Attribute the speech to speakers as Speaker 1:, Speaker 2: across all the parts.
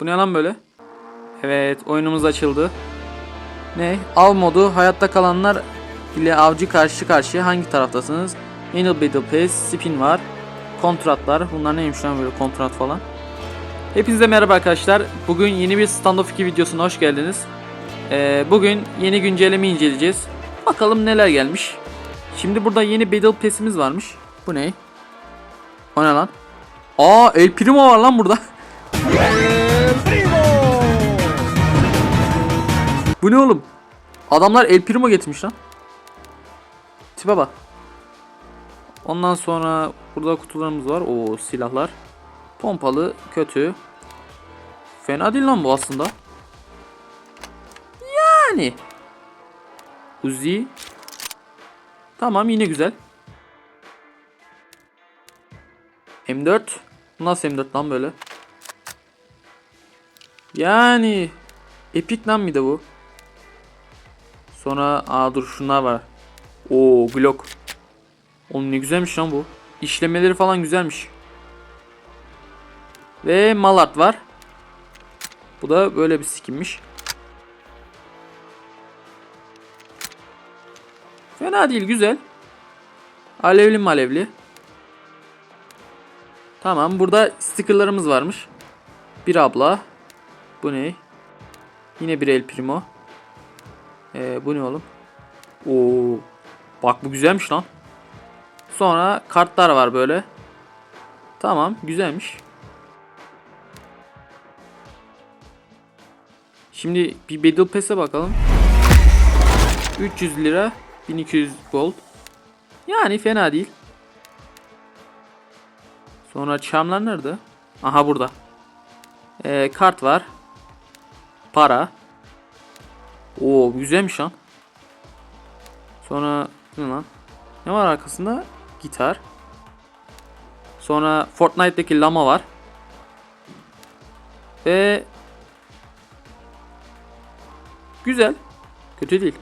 Speaker 1: Bu ne lan böyle? Evet oyunumuz açıldı. Ne? Av modu hayatta kalanlar ile avcı karşı karşıya hangi taraftasınız? Yeni Battle Pass, spin var. Kontratlar. Bunlar neymiş lan böyle kontrat falan. Hepinize merhaba arkadaşlar. Bugün yeni bir Standoff 2 videosuna hoş geldiniz. Ee, bugün yeni güncelleme inceleyeceğiz. Bakalım neler gelmiş. Şimdi burada yeni Battle Pass'imiz varmış. Bu ne? O ne lan? Aa El Primo var lan burada. Bu ne oğlum? Adamlar El Primo getirmiş lan. Tipe bak. Ondan sonra burada kutularımız var. O silahlar. Pompalı kötü. Fena değil lan bu aslında. Yani. Uzi. Tamam yine güzel. M4. Nasıl M4 lan böyle? Yani. Epic lan bir de bu. Sonra aa dur şunlar var. Oo Glock. Oğlum ne güzelmiş lan bu. İşlemeleri falan güzelmiş. Ve Malart var. Bu da böyle bir skinmiş. Fena değil güzel. Alevli malevli. Tamam burada stickerlarımız varmış. Bir abla. Bu ne? Yine bir El Primo. Ee, bu ne oğlum? Oo. Bak bu güzelmiş lan. Sonra kartlar var böyle. Tamam güzelmiş. Şimdi bir Battle Pass'e bakalım. 300 lira 1200 gold. Yani fena değil. Sonra çamlar nerede? Aha burada. Ee, kart var. Para. Oo güzelmiş lan. Sonra ne lan? Ne var arkasında? Gitar. Sonra Fortnite'daki lama var. Ve güzel. Kötü değil.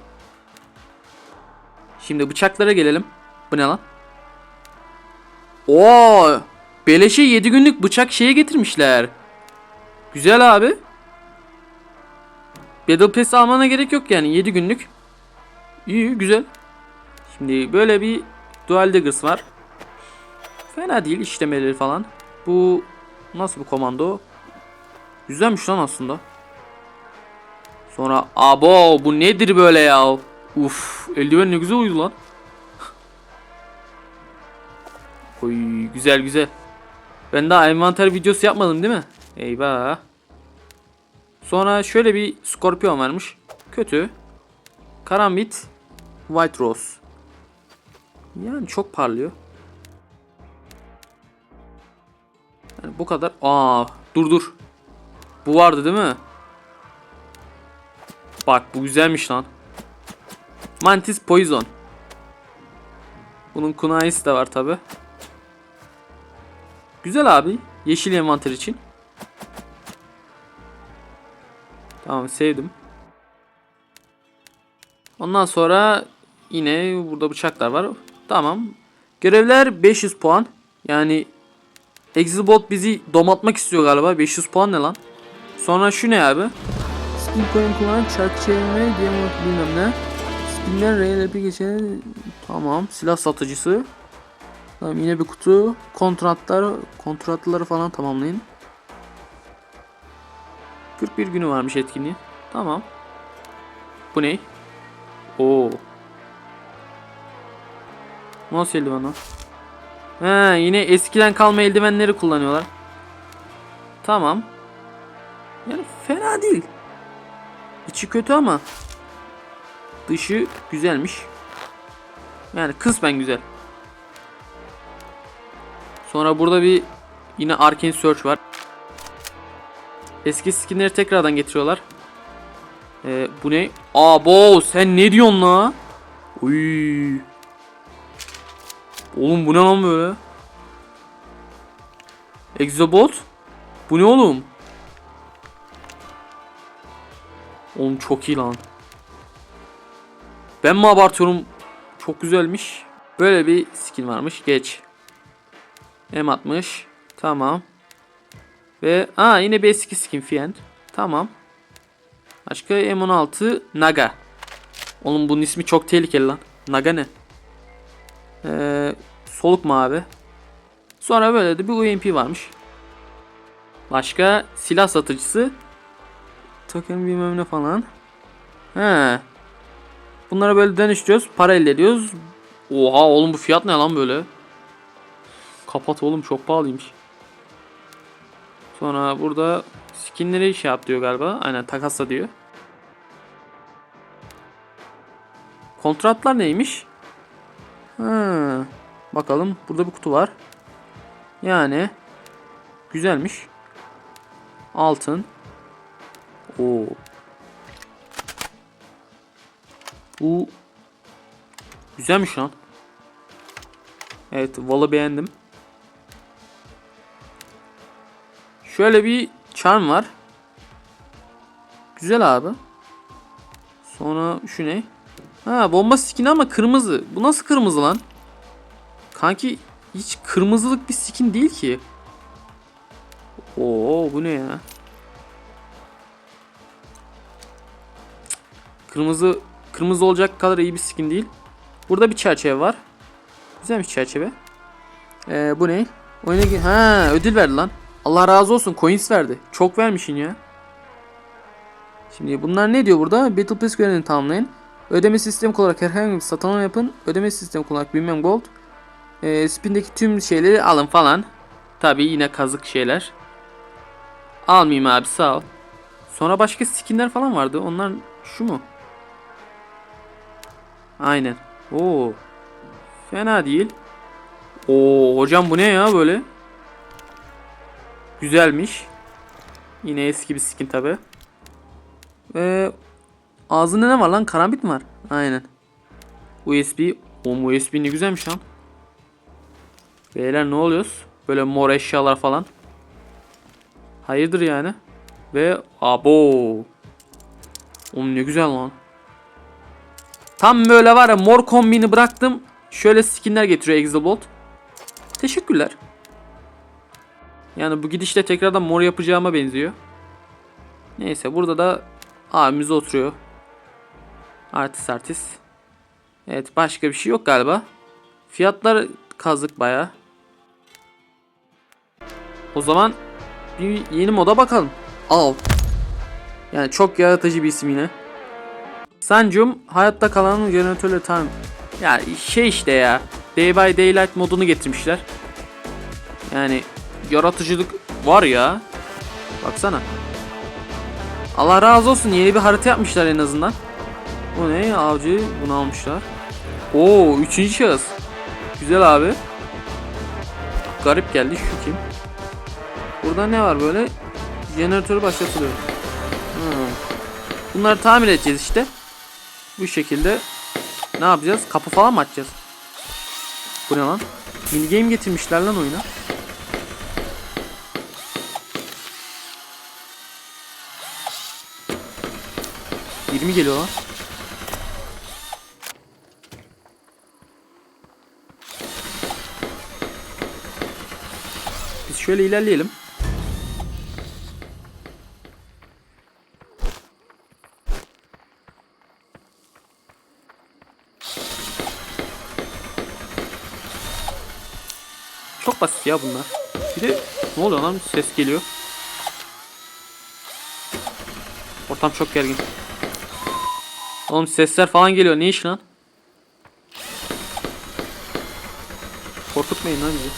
Speaker 1: Şimdi bıçaklara gelelim. Bu ne lan? Oo! Beleşe 7 günlük bıçak şeye getirmişler. Güzel abi. Battle Pass almana gerek yok yani 7 günlük. İyi güzel. Şimdi böyle bir Dual Daggers var. Fena değil işlemeleri falan. Bu nasıl bir komando? Güzelmiş lan aslında. Sonra abo bu nedir böyle ya? Uf eldiven ne güzel uydu lan. Oy güzel güzel. Ben daha envanter videosu yapmadım değil mi? Eyvah. Sonra şöyle bir Scorpion varmış. Kötü. Karambit. White Rose. Yani çok parlıyor. Yani bu kadar. Aa, dur dur. Bu vardı değil mi? Bak bu güzelmiş lan. Mantis Poison. Bunun kunayisi de var tabi. Güzel abi. Yeşil envanter için. Tamam sevdim. Ondan sonra yine burada bıçaklar var. Tamam. Görevler 500 puan. Yani Exilbot bizi domatmak istiyor galiba. 500 puan ne lan? Sonra şu ne abi? Spin coin kullanan çarkı çevirme diye bilmem ne. Spinler RLP geçen tamam silah satıcısı. Tamam yine bir kutu. Kontratlar kontratları falan tamamlayın. 41 günü varmış etkinliği. Tamam. Bu ne? Oo. Nasıl eldiven lan? He, yine eskiden kalma eldivenleri kullanıyorlar. Tamam. Yani fena değil. İçi kötü ama dışı güzelmiş. Yani kısmen güzel. Sonra burada bir yine Arcane Search var. Eski skinleri tekrardan getiriyorlar. Ee, bu ne? Abo sen ne diyorsun la? Uy. Oğlum bu ne lan böyle? Exobot? Bu ne oğlum? Oğlum çok iyi lan. Ben mi abartıyorum? Çok güzelmiş. Böyle bir skin varmış. Geç. M60. Tamam. Ve aa yine bir eski skin Fiend. Tamam. Başka M16 Naga. Oğlum bunun ismi çok tehlikeli lan. Naga ne? Ee, soluk mavi. Sonra böyle de bir UMP varmış. Başka silah satıcısı. Token bilmem ne falan. He. Bunlara böyle dönüştürüyoruz. Para elde ediyoruz. Oha oğlum bu fiyat ne lan böyle? Kapat oğlum çok pahalıymış. Sonra burada skinleri şey yap diyor galiba. Aynen takasla diyor. Kontratlar neymiş? Ha, bakalım burada bir kutu var. Yani güzelmiş. Altın. Oo. Bu güzelmiş lan. Evet, Val'ı beğendim. Şöyle bir charm var. Güzel abi. Sonra şu ne? Ha bomba skin ama kırmızı. Bu nasıl kırmızı lan? Kanki hiç kırmızılık bir skin değil ki. Oo bu ne ya? Kırmızı kırmızı olacak kadar iyi bir skin değil. Burada bir çerçeve var. Güzelmiş çerçeve. Ee, bu ne? Oyuna ha ödül verdi lan. Allah razı olsun coins verdi. Çok vermişin ya. Şimdi bunlar ne diyor burada? Battle Pass görevini tamamlayın. Ödeme sistemi olarak herhangi bir satın alma yapın. Ödeme sistemi olarak bilmem gold. Ee, spindeki tüm şeyleri alın falan. Tabi yine kazık şeyler. Almayayım abi sağ ol. Sonra başka skinler falan vardı. Onlar şu mu? Aynen. Oo. Fena değil. Oo hocam bu ne ya böyle? Güzelmiş. Yine eski bir skin tabi. Ve ağzında ne var lan? Karambit mi var? Aynen. USB. O USB ne güzelmiş lan. Beyler ne oluyoruz? Böyle mor eşyalar falan. Hayırdır yani? Ve abo. Oğlum ne güzel lan. Tam böyle var ya mor kombini bıraktım. Şöyle skinler getiriyor Exobolt. Teşekkürler. Yani bu gidişle tekrardan mor yapacağıma benziyor. Neyse burada da abimiz oturuyor. Artist artist. Evet başka bir şey yok galiba. Fiyatlar kazık baya. O zaman bir yeni moda bakalım. Al. Yani çok yaratıcı bir isim yine. Sancum hayatta kalanın jeneratörle tam. Ya şey işte ya. Day by Daylight modunu getirmişler. Yani yaratıcılık var ya. Baksana. Allah razı olsun yeni bir harita yapmışlar en azından. Bu ne? Avcı bunu almışlar. Oo üçüncü şahıs. Güzel abi. Garip geldi şu kim? Burada ne var böyle? Jeneratörü başlatılıyor. Hmm. Bunları tamir edeceğiz işte. Bu şekilde ne yapacağız? Kapı falan mı açacağız? Bu ne lan? Mini game getirmişler lan oyuna. Yirmi geliyor lan. Biz şöyle ilerleyelim. Çok basit ya bunlar. Bir de ne oluyor lan ses geliyor. Ortam çok gergin. Oğlum sesler falan geliyor. Ne iş lan? Korkutmayın lan bizi.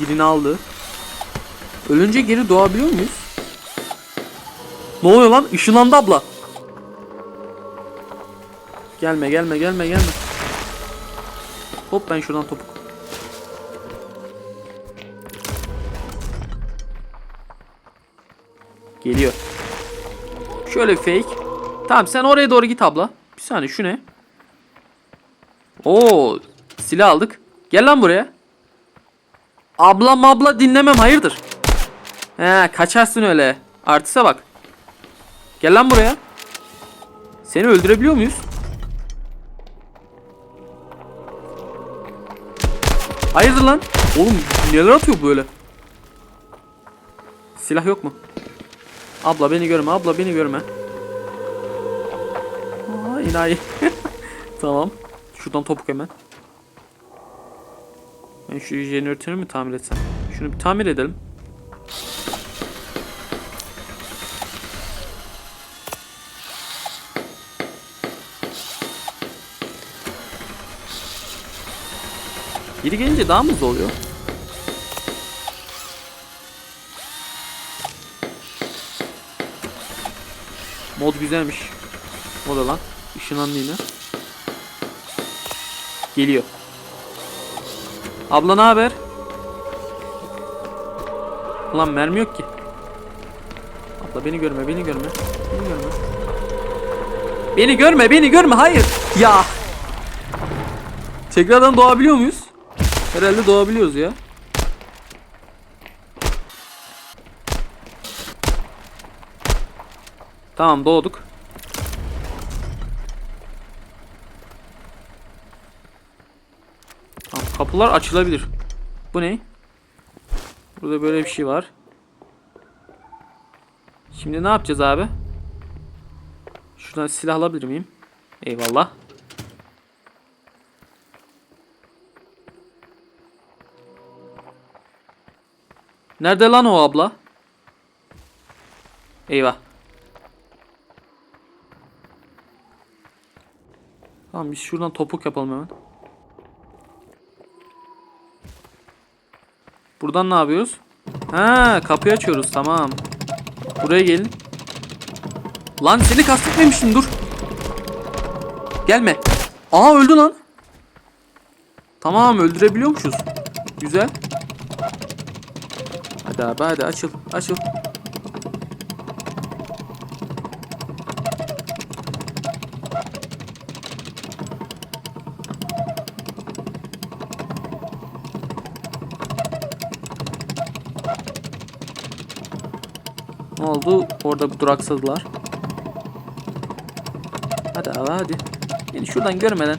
Speaker 1: Birini aldı. Ölünce geri doğabiliyor muyuz? Ne oluyor lan? Işınlandı abla. Gelme gelme gelme gelme. Hop ben şuradan topuk. Geliyor. Şöyle fake. Tamam sen oraya doğru git abla. Bir saniye şu ne? Oo silah aldık. Gel lan buraya. Abla mabla dinlemem hayırdır? He kaçarsın öyle. Artiste bak. Gel lan buraya. Seni öldürebiliyor muyuz? Hayırdır lan? Oğlum neler atıyor böyle? Silah yok mu? Abla beni görme, abla beni görme. Aa, inayi. tamam. Şuradan topuk hemen. Ben şu jeneratörü mü tamir etsem? Şunu bir tamir edelim. Biri gelince daha mı hızlı oluyor? Mod güzelmiş. O da lan. Işınlandı yine. Geliyor. Abla ne haber? Ulan mermi yok ki. Abla beni görme, beni görme. Beni görme. Beni görme, beni görme. Hayır. Ya. Tekrardan doğabiliyor muyuz? Herhalde doğabiliyoruz ya. Tamam doğduk. Tamam, kapılar açılabilir. Bu ne? Burada böyle bir şey var. Şimdi ne yapacağız abi? Şuradan silah alabilir miyim? Eyvallah. Nerede lan o abla? Eyvah. Tamam biz şuradan topuk yapalım hemen. Buradan ne yapıyoruz? Ha kapıyı açıyoruz tamam. Buraya gelin. Lan seni kastetmemiştim dur. Gelme. Aa öldü lan. Tamam öldürebiliyormuşuz. Güzel. Hadi abi hadi açıl açıl. Ne oldu? Orada duraksadılar. Hadi abi hadi. Beni şuradan görmeden.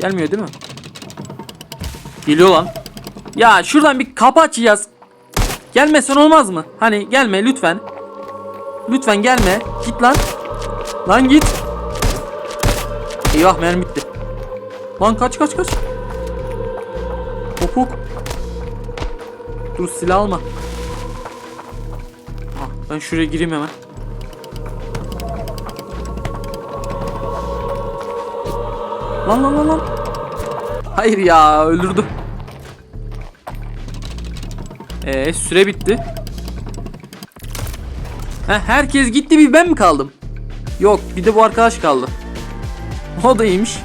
Speaker 1: Gelmiyor değil mi? Geliyor lan. Ya şuradan bir kapı açacağız. Gelmesen olmaz mı? Hani gelme lütfen. Lütfen gelme. Git lan. Lan git. Eyvah mermi bitti. Lan kaç kaç kaç. Dur silah alma. Ah, ben şuraya gireyim hemen. Lan lan lan lan. Hayır ya öldürdü. Ee süre bitti. Heh, herkes gitti bir ben mi kaldım? Yok bir de bu arkadaş kaldı. O da iyiymiş.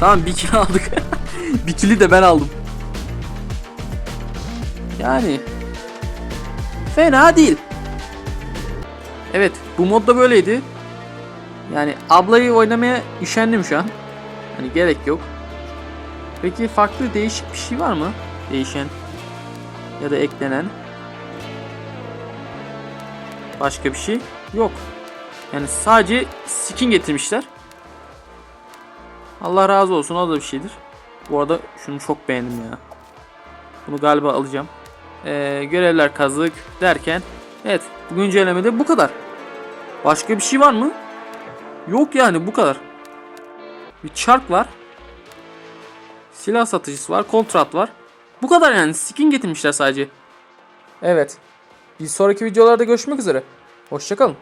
Speaker 1: Tamam bir kill aldık. bir kill'i de ben aldım. Yani fena değil. Evet bu modda böyleydi. Yani ablayı oynamaya üşendim şu an. Hani gerek yok. Peki farklı değişik bir şey var mı? Değişen ya da eklenen. Başka bir şey yok. Yani sadece skin getirmişler. Allah razı olsun o da bir şeydir. Bu arada şunu çok beğendim ya. Bunu galiba alacağım. Ee, görevler kazık derken evet güncellemede bu kadar. Başka bir şey var mı? Yok yani bu kadar. Bir çark var. Silah satıcısı var. Kontrat var. Bu kadar yani. Skin getirmişler sadece. Evet. Bir sonraki videolarda görüşmek üzere. Hoşçakalın.